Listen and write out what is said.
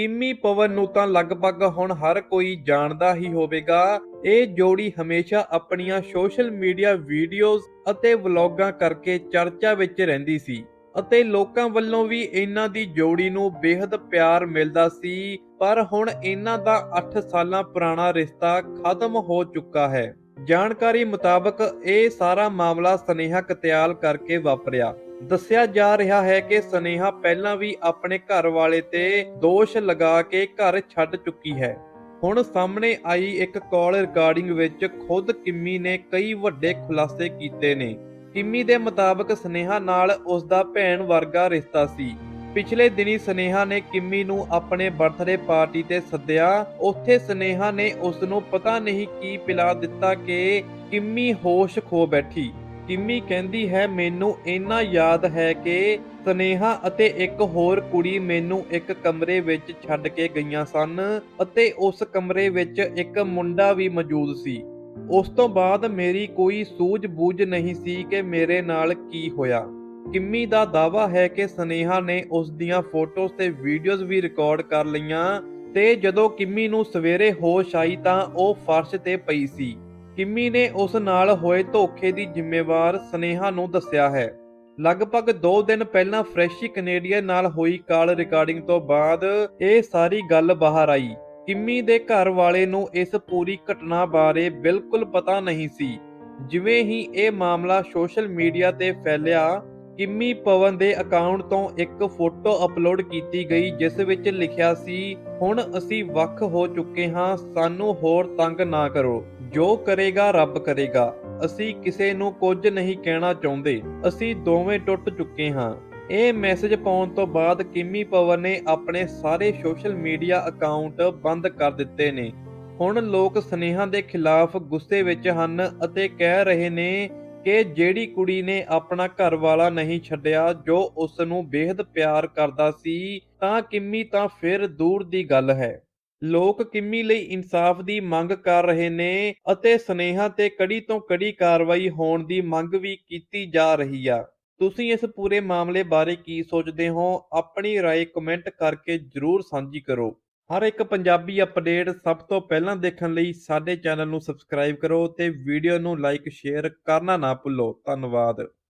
ਕਿੰਮੀ ਪਵਨ ਨੂੰ ਤਾਂ ਲਗਭਗ ਹੁਣ ਹਰ ਕੋਈ ਜਾਣਦਾ ਹੀ ਹੋਵੇਗਾ। ਇਹ ਜੋੜੀ ਹਮੇਸ਼ਾ ਆਪਣੀਆਂ ਸੋਸ਼ਲ ਮੀਡੀਆ ਵੀਡੀਓਜ਼ ਅਤੇ ਵਲੌਗਾਂ ਕਰਕੇ ਚਰਚਾ ਵਿੱਚ ਰਹਿੰਦੀ ਸੀ ਅਤੇ ਲੋਕਾਂ ਵੱਲੋਂ ਵੀ ਇਹਨਾਂ ਦੀ ਜੋੜੀ ਨੂੰ ਬੇहद ਪਿਆਰ ਮਿਲਦਾ ਸੀ, ਪਰ ਹੁਣ ਇਹਨਾਂ ਦਾ 8 ਸਾਲਾਂ ਪੁਰਾਣਾ ਰਿਸ਼ਤਾ ਖਤਮ ਹੋ ਚੁੱਕਾ ਹੈ। ਜਾਣਕਾਰੀ ਮੁਤਾਬਕ ਇਹ ਸਾਰਾ ਮਾਮਲਾ ਸਨੇਹਾ ਕਤਿਆਲ ਕਰਕੇ ਵਾਪਰਿਆ। ਦੱਸਿਆ ਜਾ ਰਿਹਾ ਹੈ ਕਿ ਸਨੇਹਾ ਪਹਿਲਾਂ ਵੀ ਆਪਣੇ ਘਰ ਵਾਲੇ ਤੇ ਦੋਸ਼ ਲਗਾ ਕੇ ਘਰ ਛੱਡ ਚੁੱਕੀ ਹੈ। ਹੁਣ ਸਾਹਮਣੇ ਆਈ ਇੱਕ ਕਾਲ ਰਿਕਾਰਡਿੰਗ ਵਿੱਚ ਖੁਦ ਕਿੰਮੀ ਨੇ ਕਈ ਵੱਡੇ ਖੁਲਾਸੇ ਕੀਤੇ ਨੇ। ਕਿੰਮੀ ਦੇ ਮੁਤਾਬਕ ਸਨੇਹਾ ਨਾਲ ਉਸ ਦਾ ਭੈਣ ਵਰਗਾ ਰਿਸ਼ਤਾ ਸੀ। ਪਿਛਲੇ ਦਿਨੀ ਸਨੇਹਾ ਨੇ ਕਿੰਮੀ ਨੂੰ ਆਪਣੇ ਬਰਥਡੇ ਪਾਰਟੀ ਤੇ ਸੱਦਿਆ। ਉੱਥੇ ਸਨੇਹਾ ਨੇ ਉਸ ਨੂੰ ਪਤਾ ਨਹੀਂ ਕੀ ਪਿਲਾ ਦਿੱਤਾ ਕਿ ਕਿੰਮੀ ਹੋਸ਼ ਖੋ ਬੈਠੀ। ਕਿੰਮੀ ਕਹਿੰਦੀ ਹੈ, ਮੈਨੂੰ ਇੰਨਾ ਯਾਦ ਹੈ ਕਿ ਸਨੇਹਾ ਅਤੇ ਇੱਕ ਹੋਰ ਕੁੜੀ ਮੈਨੂੰ ਇੱਕ ਕਮਰੇ ਵਿੱਚ ਛੱਡ ਕੇ ਗਈਆਂ ਸਨ ਅਤੇ ਉਸ ਕਮਰੇ ਵਿੱਚ ਇੱਕ ਮੁੰਡਾ ਵੀ ਮੌਜੂਦ ਸੀ। ਉਸ ਤੋਂ ਬਾਅਦ ਮੇਰੀ ਕੋਈ ਸੂਝ-ਬੂਝ ਨਹੀਂ ਸੀ ਕਿ ਮੇਰੇ ਨਾਲ ਕੀ ਹੋਇਆ। ਕਿੰਮੀ ਦਾ ਦਾਵਾ ਹੈ ਕਿ ਸਨੇਹਾ ਨੇ ਉਸ ਦੀਆਂ ਫੋਟੋਜ਼ ਤੇ ਵੀਡੀਓਜ਼ ਵੀ ਰਿਕਾਰਡ ਕਰ ਲਈਆਂ ਤੇ ਜਦੋਂ ਕਿੰਮੀ ਨੂੰ ਸਵੇਰੇ ਹੋਸ਼ ਆਈ ਤਾਂ ਉਹ ਫਰਸ਼ ਤੇ ਪਈ ਸੀ। ਕਿੰਮੀ ਨੇ ਉਸ ਨਾਲ ਹੋਏ ਧੋਖੇ ਦੀ ਜ਼ਿੰਮੇਵਾਰ ਸਨੇਹਾ ਨੂੰ ਦੱਸਿਆ ਹੈ। ਲਗਭਗ 2 ਦਿਨ ਪਹਿਲਾਂ ਫਰੈਸ਼ੀ ਕੈਨੇਡੀਅਨ ਨਾਲ ਹੋਈ ਕਾਲ ਰਿਕਾਰਡਿੰਗ ਤੋਂ ਬਾਅਦ ਇਹ ਸਾਰੀ ਗੱਲ ਬਾਹਰ ਆਈ। ਕਿੰਮੀ ਦੇ ਘਰ ਵਾਲੇ ਨੂੰ ਇਸ ਪੂਰੀ ਘਟਨਾ ਬਾਰੇ ਬਿਲਕੁਲ ਪਤਾ ਨਹੀਂ ਸੀ। ਜਿਵੇਂ ਹੀ ਇਹ ਮਾਮਲਾ ਸੋਸ਼ਲ ਮੀਡੀਆ ਤੇ ਫੈਲਿਆ ਕਿੰਮੀ ਪਵਨ ਦੇ ਅਕਾਊਂਟ ਤੋਂ ਇੱਕ ਫੋਟੋ ਅਪਲੋਡ ਕੀਤੀ ਗਈ, ਜਿਸ ਵਿੱਚ ਲਿਖਿਆ ਸੀ, ਹੁਣ ਅਸੀਂ ਵੱਖ ਹੋ ਚੁੱਕੇ ਹਾਂ, ਸਾਨੂੰ ਹੋਰ ਤੰਗ ਨਾ ਕਰੋ। ਜੋ ਕਰੇਗਾ, ਰੱਬ ਕਰੇਗਾ। ਅਸੀਂ ਕਿਸੇ ਨੂੰ ਕੁਝ ਨਹੀਂ ਕਹਿਣਾ ਚਾਹੁੰਦੇ। ਅਸੀਂ ਦੋਵੇਂ ਟੁੱਟ ਚੁੱਕੇ ਹਾਂ। ਇਹ ਮੈਸੇਜ ਪਾਉਣ ਤੋਂ ਬਾਅਦ ਕਿਮੀ ਪਵਨ ਨੇ ਆਪਣੇ ਸਾਰੇ ਸੋਸ਼ਲ ਮੀਡੀਆ ਅਕਾਊਂਟ ਬੰਦ ਕਰ ਦਿੱਤੇ ਨੇ। ਹੁਣ ਲੋਕ ਸਨੇਹਾ ਦੇ ਖਿਲਾਫ ਗੁੱਸੇ ਵਿੱਚ ਹਨ ਅਤੇ ਕਹਿ ਰਹੇ ਨੇ ਕਿ ਜਿਹੜੀ ਕੁੜੀ ਨੇ ਆਪਣਾ ਘਰ ਵਾਲਾ ਨਹੀਂ ਛੱਡਿਆ, ਜੋ ਉਸ ਨੂੰ ਬੇहद ਪਿਆਰ ਕਰਦਾ ਸੀ, ਤਾਂ ਕਿੰਮੀ ਤਾਂ ਫਿਰ ਦੂਰ ਦੀ ਗੱਲ ਹੈ। ਲੋਕ ਕਿੰਮੀ ਲਈ ਇਨਸਾਫ ਦੀ ਮੰਗ ਕਰ ਰਹੇ ਨੇ ਅਤੇ ਸਨੇਹਾ ਤੇ ਕੜੀ ਤੋਂ ਕੜੀ ਕਾਰਵਾਈ ਹੋਣ ਦੀ ਮੰਗ ਵੀ ਕੀਤੀ ਜਾ ਰਹੀ ਆ। ਤੁਸੀਂ ਇਸ ਪੂਰੇ ਮਾਮਲੇ ਬਾਰੇ ਕੀ ਸੋਚਦੇ ਹੋ? ਆਪਣੀ رائے ਕਮੈਂਟ ਕਰਕੇ ਜਰੂਰ ਸਾਂਝੀ ਕਰੋ। ਹਰ ਇੱਕ ਪੰਜਾਬੀ ਅਪਡੇਟ ਸਭ ਤੋਂ ਪਹਿਲਾਂ ਦੇਖਣ ਲਈ ਸਾਡੇ ਚੈਨਲ ਨੂੰ ਸਬਸਕ੍ਰਾਈਬ ਕਰੋ ਤੇ ਵੀਡੀਓ ਨੂੰ ਲਾਈਕ, ਸ਼ੇਅਰ ਕਰਨਾ ਨਾ ਭੁੱਲੋ। ਧੰਨਵਾਦ।